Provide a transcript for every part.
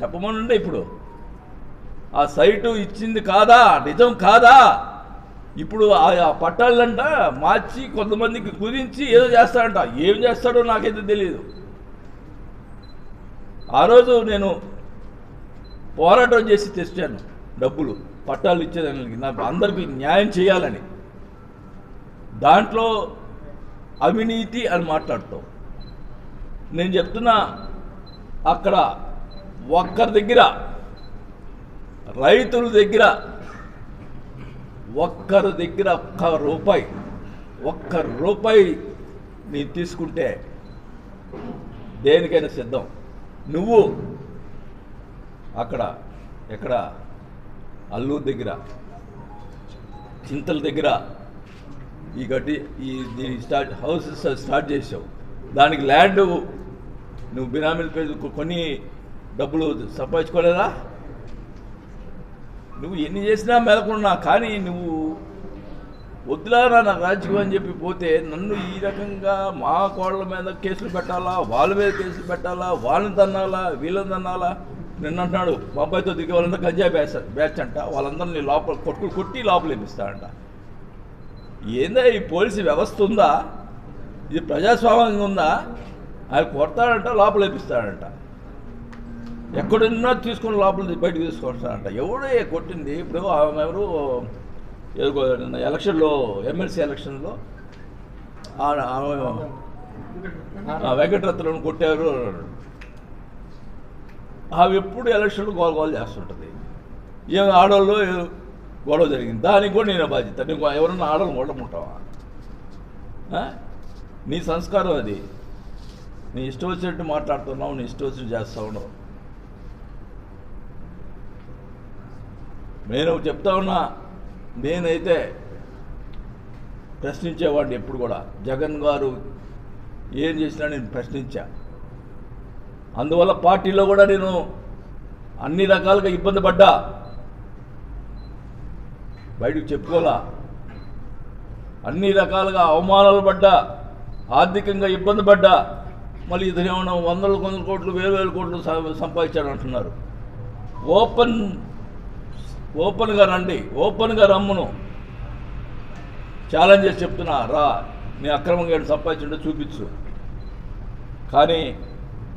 చెప్పమనుండే ఇప్పుడు. ఆ సైటు ఇచ్చింది కాదా? నిజం కాదా? ఇప్పుడు ఆ పట్టాలంట మార్చి కొంతమందికి కుదించి ఏదో చేస్తాడంట. ఏం చేస్తాడో నాకైతే తెలియదు ఆ రోజు నేను పోరాటం చేసి తెచ్చాను డబ్బులు. పట్టాలు ఇచ్చేదానికి నాకు అందరికీ న్యాయం చేయాలని. దాంట్లో అవినీతి అని మాట్లాడతాం నేను చెప్తున్నా అక్కడ ఒక్కరి దగ్గర రైతుల దగ్గర ఒక్కరి దగ్గర ఒక్క రూపాయి ఒక్క రూపాయి నీ తీసుకుంటే దేనికైనా సిద్ధం. నువ్వు అక్కడ ఎక్కడ అల్లూరు దగ్గర చింతల దగ్గర ఈ గట్టి ఈ దీని స్టార్ట్ హౌసెస్ స్టార్ట్ చేసావు. దానికి ల్యాండ్ నువ్వు బినామీల పేరు కొన్ని డబ్బులు సంపాదించుకోలేదా? నువ్వు ఎన్ని చేసినా మెలకున్నా కానీ నువ్వు వద్దులారా నా రాజకీయం అని చెప్పి పోతే నన్ను ఈ రకంగా మా కోళ్ళ మీద కేసులు పెట్టాలా? వాళ్ళ మీద కేసులు పెట్టాలా? వాళ్ళని తన్నాలా? వీళ్ళని తన్నాలా? నిన్న అంటున్నాడు మా అబ్బాయితో దిగే వాళ్ళంతా గంజాయి బ్యాచ్ బ్యాచ్ అంట. వాళ్ళందరినీ లోపల కొట్టుకుని కొట్టి లోపల వేపిస్తాడంట. ఏందా ఈ పోలీసు వ్యవస్థ ఉందా? ఇది ప్రజాస్వామ్యంగా ఉందా? ఆయన కొడతాడంట లోపలేపిస్తాడంట ఎక్కడున్నా తీసుకొని లోపల బయటకు తీసుకొస్తారంట. ఎవడే కొట్టింది ఇప్పుడు ఆమె ఎవరు ఎలక్షన్లో ఎమ్మెల్సీ ఎలక్షన్లో ఆమె ఆ వెంకటరత్నం కొట్టారు ఆమె ఎప్పుడు ఎలక్షన్లు గోల గోల చేస్తుంటుంది. ఏం ఆడవాళ్ళు గొడవ జరిగింది. దానికి కూడా నేను బాధ్యత. నీకు ఎవరన్నా ఆడవాళ్ళు కొట్టముంటావా నీ సంస్కారం అది. నీ ఇష్టం వచ్చినట్టు మాట్లాడుతున్నావు నీ ఇష్టం వచ్చినట్టు చేస్తూ ఉండవు నేను చెప్తా ఉన్నా నేనైతే ప్రశ్నించేవాడిని ఎప్పుడు కూడా. జగన్ గారు ఏం చేసినా నేను ప్రశ్నించా. అందువల్ల పార్టీలో కూడా నేను అన్ని రకాలుగా ఇబ్బంది పడ్డా. బయటకు చెప్పుకోలా అన్ని రకాలుగా అవమానాలు పడ్డా ఆర్థికంగా ఇబ్బంది పడ్డా. మళ్ళీ ఇతను ఏమన్నా వందల వందల కోట్లు వేల వేల కోట్లు సంపాదించాడు అంటున్నారు. ఓపెన్ ఓపెన్గా రండి ఓపెన్గా రమ్మును. ఛాలెంజ్ చేసి చెప్తున్నా రా నీ అక్రమంగా ఏడు సంపాదించుంటే చూపించు. కానీ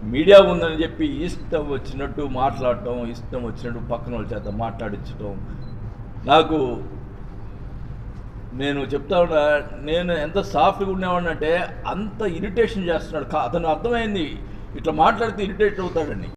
మీడియా ఉందని చెప్పి ఇష్టం వచ్చినట్టు మాట్లాడటం ఇష్టం వచ్చినట్టు పక్కన వాళ్ళ చేత మాట్లాడించటం. నాకు నేను చెప్తా ఉన్నా నేను ఎంత సాఫ్ట్గా ఉండేవాడినంటే అంత ఇరిటేషన్ చేస్తున్నాడు. కా- అతను అర్థమైంది. ఇట్లా మాట్లాడితే ఇరిటేట్ అవుతాడని.